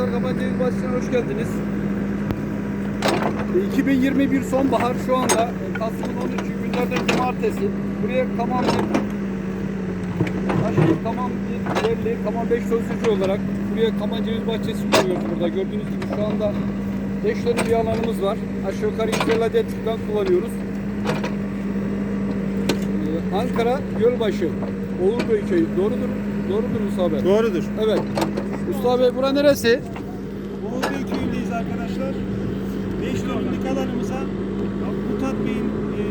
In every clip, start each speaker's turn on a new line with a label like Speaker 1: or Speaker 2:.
Speaker 1: arkadaşlar Kapancayız Bahçesi'ne hoş geldiniz. E, 2021 sonbahar şu anda e, Kasım'ın 13'ü günlerden cumartesi. Buraya tamam aşırı tamam yerli, tamam 5 sözcücü olarak buraya Kapancayız Bahçesi kuruyoruz burada. Gördüğünüz gibi şu anda 5 tane bir alanımız var. Aşağı yukarı 150 adet kullanıyoruz. E, Ankara Gölbaşı, Oğurköy köyü. Doğrudur. Doğrudur Musa abi.
Speaker 2: Doğrudur.
Speaker 1: Evet. Mustafa Bey bura neresi?
Speaker 2: Oğuzbey köyündeyiz arkadaşlar. 5 dönümlük alanımıza Mutat Bey'in e,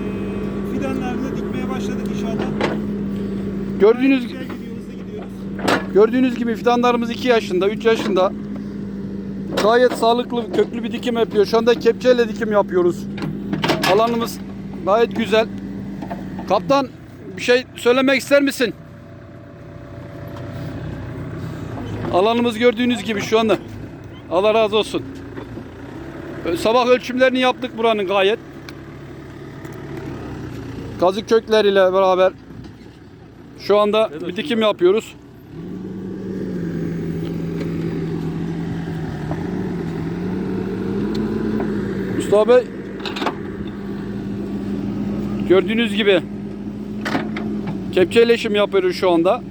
Speaker 2: fidanlarını dikmeye başladık inşallah.
Speaker 1: Gördüğünüz
Speaker 2: gidiyoruz.
Speaker 1: gördüğünüz gibi fidanlarımız 2 yaşında, 3 yaşında. Gayet sağlıklı, köklü bir dikim yapıyor. Şu anda kepçeyle dikim yapıyoruz. Alanımız gayet güzel. Kaptan bir şey söylemek ister misin? Alanımız gördüğünüz gibi şu anda. Allah razı olsun. Sabah ölçümlerini yaptık buranın gayet. Kazık kökleriyle beraber şu anda bir dikim yapıyoruz. Mustafa Bey gördüğünüz gibi kepçeyle eşim yapıyoruz şu anda.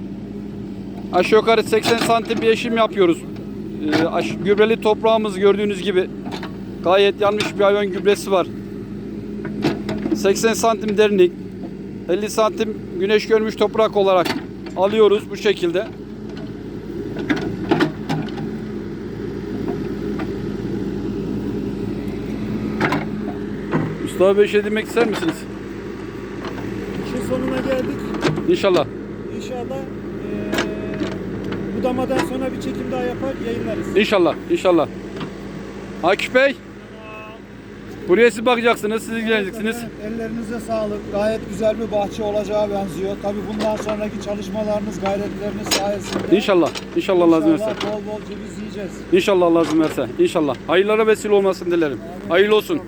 Speaker 1: Aşağı yukarı 80 santim bir eşim yapıyoruz. Ee, gübreli toprağımız gördüğünüz gibi gayet yanmış bir hayvan gübresi var. 80 santim derinlik, 50 santim güneş görmüş toprak olarak alıyoruz bu şekilde. Mustafa Bey şey demek ister misiniz?
Speaker 2: İşin sonuna geldik.
Speaker 1: İnşallah.
Speaker 2: İnşallah e, budamadan sonra bir çekim daha yapar yayınlarız.
Speaker 1: İnşallah. İnşallah. Akif Bey. Buraya siz bakacaksınız, siz ilgileneceksiniz.
Speaker 3: Ellerinize sağlık. Gayet güzel bir bahçe olacağı benziyor. Tabii bundan sonraki çalışmalarınız, gayretleriniz sayesinde
Speaker 1: İnşallah. İnşallah lazım verse.
Speaker 3: inşallah bol bol ceviz yiyeceğiz.
Speaker 1: İnşallah lazım verse. İnşallah. Hayırlara vesile olmasın dilerim. Hayırlı olsun.